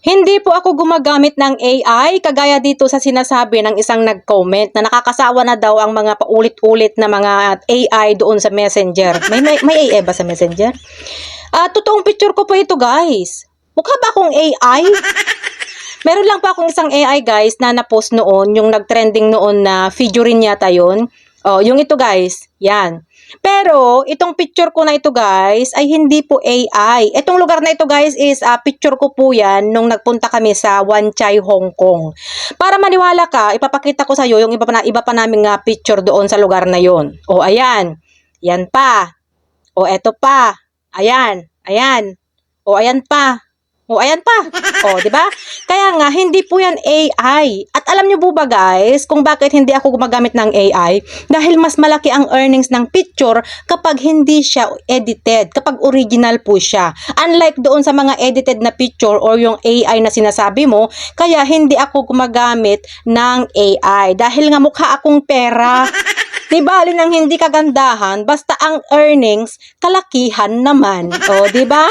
Hindi po ako gumagamit ng AI kagaya dito sa sinasabi ng isang nag-comment na nakakasawa na daw ang mga paulit-ulit na mga AI doon sa Messenger. May may, may AI ba sa Messenger? Ah, totoong picture ko po ito, guys. Mukha ba akong AI? Meron lang pa akong isang AI, guys, na na-post noon, yung nag-trending noon na figurine yata yun. Oh, yung ito, guys. Yan. Pero, itong picture ko na ito, guys, ay hindi po AI. Itong lugar na ito, guys, is ah, picture ko po yan nung nagpunta kami sa Wan Chai, Hong Kong. Para maniwala ka, ipapakita ko sa iyo yung iba pa, na, iba pa naming ah, picture doon sa lugar na yon. O, ayan. Yan pa. O, eto pa. Ayan. Ayan. O, ayan pa. O, ayan pa. O, di ba? Kaya nga, hindi po yan AI. At alam niyo po ba guys, kung bakit hindi ako gumagamit ng AI? Dahil mas malaki ang earnings ng picture kapag hindi siya edited, kapag original po siya. Unlike doon sa mga edited na picture or yung AI na sinasabi mo, kaya hindi ako gumagamit ng AI. Dahil nga mukha akong pera. Di bali ng hindi kagandahan, basta ang earnings, kalakihan naman. O, di ba?